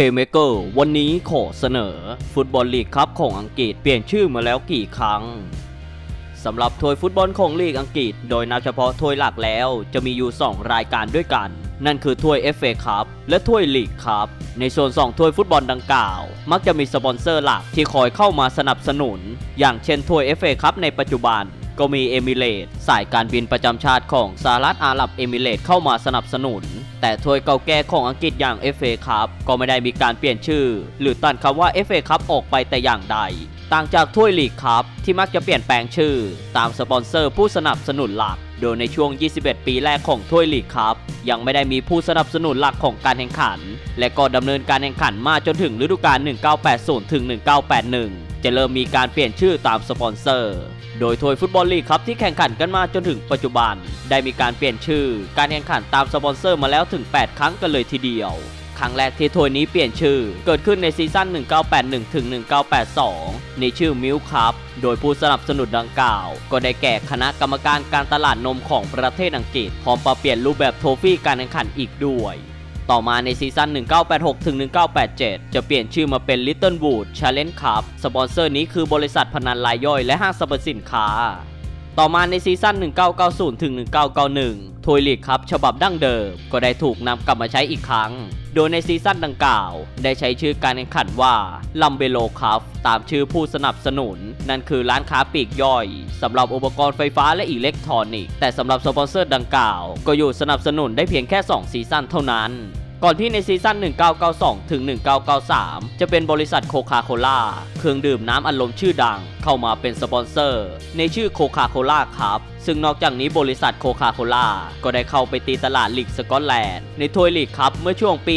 Playmaker วันนี้ขอเสนอ ฟุตบอลลีกครับของอังกฤษเปลี่ยนชื่อมาแล้วกี่ครั้งสำหรับถ้วยฟุตบอลของลีกอังกฤษ โดยนับเฉพาะถ้วยหลักแล้ว จะมีอยู่ 2 รายการด้วยกัน นั่นคือถ้วย FA คัพและถ้วยลีกคัพในส่วน 2 ถ้วยฟุตบอลดังกล่าว มักจะมีสปอนเซอร์หลักที่คอยเข้ามาสนับสนุน อย่างเช่นถ้วย FA คัพในปัจจุบันก็มีเอมิเรตส์สายการบินประจำชาติของสหรัฐอาหรับเอมิเรตส์เข้ามาสนับสนุน แต่ถ้วยเก่าแก่ของอังกฤษอย่าง FA คัพก็ไม่ได้มีการเปลี่ยนชื่อ หรือตัดคำว่า FA คัพออกไปแต่อย่างใด ต่างจากถ้วยลีกคัพที่มักจะเปลี่ยนแปลงชื่อ ตามสปอนเซอร์ผู้สนับสนุนหลัก โดยในช่วง 21 ปีแรกของถ้วยลีกคัพยังไม่ได้มีผู้สนับสนุนหลักของการแข่งขัน และก็ดำเนินการแข่งขันมาจนถึงฤดูกาล 1980 ถึง 1981 จะเริ่มมีการเปลี่ยนชื่อตามสปอนเซอร์ โดยถ้วยฟุตบอลลีกครับที่แข่งขันกันมาจนถึงปัจจุบัน ได้มีการเปลี่ยนชื่อ การแข่งขันตามสปอนเซอร์มาแล้วถึง 8 ครั้งกันเลยทีเดียวครั้งแรกที่ถ้วยนี้เปลี่ยนชื่อ เกิดขึ้นในซีซั่น 1981 ถึง 1982 ในชื่อมิลคัพ โดยผู้สนับสนุนดังกล่าว ก็ได้แก่คณะกรรมการการตลาดนมของประเทศอังกฤษ พร้อมปรับเปลี่ยนรูปแบบโทฟี่การแข่งขันอีกด้วย ต่อมาในซีซั่น 1986 ถึง 1987 จะเปลี่ยนชื่อมาเป็น Little Wood Challenge Cup สปอนเซอร์นี้คือบริษัทพนันรายย่อยและห้างสรรพสินค้า ต่อมาในซีซั่น 1990 ถึง 1991 ทวยลีกครับฉบับดั้งเดิม ก็ได้ถูกนำกลับมาใช้อีกครั้ง โดยในซีซั่นดังกล่าว ได้ใช้ชื่อการแข่งขันว่าลัมเบโลครับตามชื่อผู้สนับสนุน นั่นคือร้านค้าปลีกย่อยสำหรับอุปกรณ์ไฟฟ้าและอิเล็กทรอนิกส์แต่สำหรับสปอนเซอร์ดังกล่าว ก็อยู่สนับสนุนได้เพียงแค่ 2 ซีซั่นเท่านั้น ก่อนที่ในซีซั่น 1992 ถึง 1993 จะเป็นบริษัทโคคาโคล่าเครื่องดื่มน้ำอัดลมชื่อดัง เข้ามาเป็นสปอนเซอร์ ในชื่อโคคาโคล่าครับซึ่งนอกจากนี้บริษัทโคคาโคล่าก็ได้เข้าไปตีตลาดลีกสกอตแลนด์ในถ้วยลีกครับเมื่อช่วงปี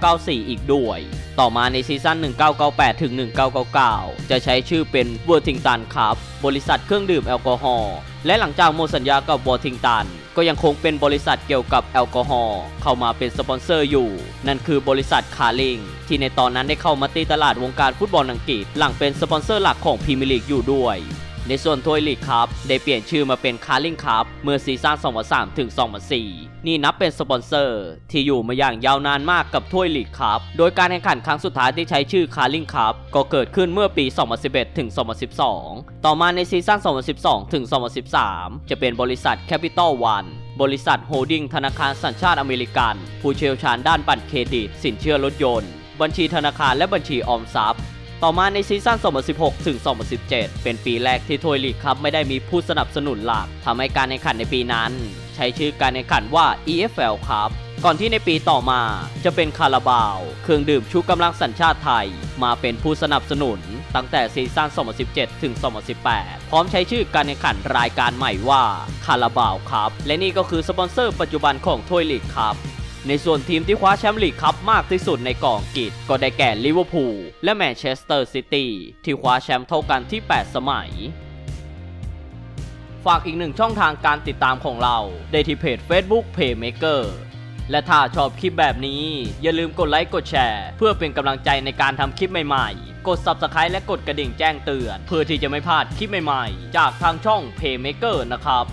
1994 อีกด้วยต่อมาในซีซั่น 1998 ถึง 1999 จะใช้ชื่อเป็นเวอร์ทิงตันครับ บริษัทเครื่องดื่มแอลกอฮอล์ และหลังจากหมดสัญญากับวอร์ทิงตัน ก็ยังคงเป็นบริษัทเกี่ยวกับแอลกอฮอล์เข้ามาเป็นสปอนเซอร์อยู่ นั่นคือบริษัทคาร์ลิงที่ในตอนนั้นได้เข้ามาตีตลาดวงการฟุตบอลอังกฤษ หลังเป็นสปอนเซอร์หลักของพรีเมียร์ลีกอยู่ด้วย ในส่วนถ้วยลีกครับได้เปลี่ยนชื่อมาเป็นคาร์ลิงครับเมื่อซีซั่น2003ถึง2004 นี่นับเป็นสปอนเซอร์ที่อยู่มาอย่างยาวนานมากกับถ้วยลีกครับโดยการแข่งขันครั้งสุดท้ายที่ใช้ชื่อคาร์ลิงครับก็เกิดขึ้นเมื่อปี 2011ถึง2012 ต่อมาในซีซั่น2012ถึง2013 จะเป็นบริษัท Capital One บริษัทโฮดิ้งธนาคารสัญชาติอเมริกัน ผู้เชี่ยวชาญด้านบัตรเครดิต สินเชื่อรถยนต์ บัญชีธนาคารและบัญชีออมทรัพย์ ต่อมาในซีซั่น 2016 ถึง 2017 เป็นปีแรกที่ถ้วยลีกครับไม่ได้มีผู้สนับสนุนหลักทำให้การแข่งขันในปีนั้น ใช้ชื่อการแข่งขันว่า EFL ครับก่อนที่ในปีต่อมาจะเป็นคาราบาว เครื่องดื่มชูกำลังสัญชาติไทย มาเป็นผู้สนับสนุน ตั้งแต่ซีซั่น 2017 ถึง 2018 พร้อมใช้ชื่อการแข่งขันรายการใหม่ว่าคาราบาวครับ และนี่ก็คือสปอนเซอร์ปัจจุบันของถ้วยลีกครับ ในส่วนทีมที่คว้าแชมป์ลีกคัพมากที่สุดในกองกฤษก็ได้แก่ลิเวอร์พูลและแมนเชสเตอร์ซิตี้ที่คว้าแชมป์เท่ากันที่ 8 สมัย ฝากอีกหนึ่งช่องทางการติดตามของเรา ได้ที่เพจ Facebook Playmaker และถ้าชอบคลิปแบบนี้ อย่าลืมกดไลค์กดแชร์ เพื่อเป็นกำลังใจในการทำคลิปใหม่ๆ กด Subscribe และกดกระดิ่งแจ้งเตือน เพื่อที่จะไม่พลาดคลิปใหม่ๆ จากทางช่อง Playmaker นะครับ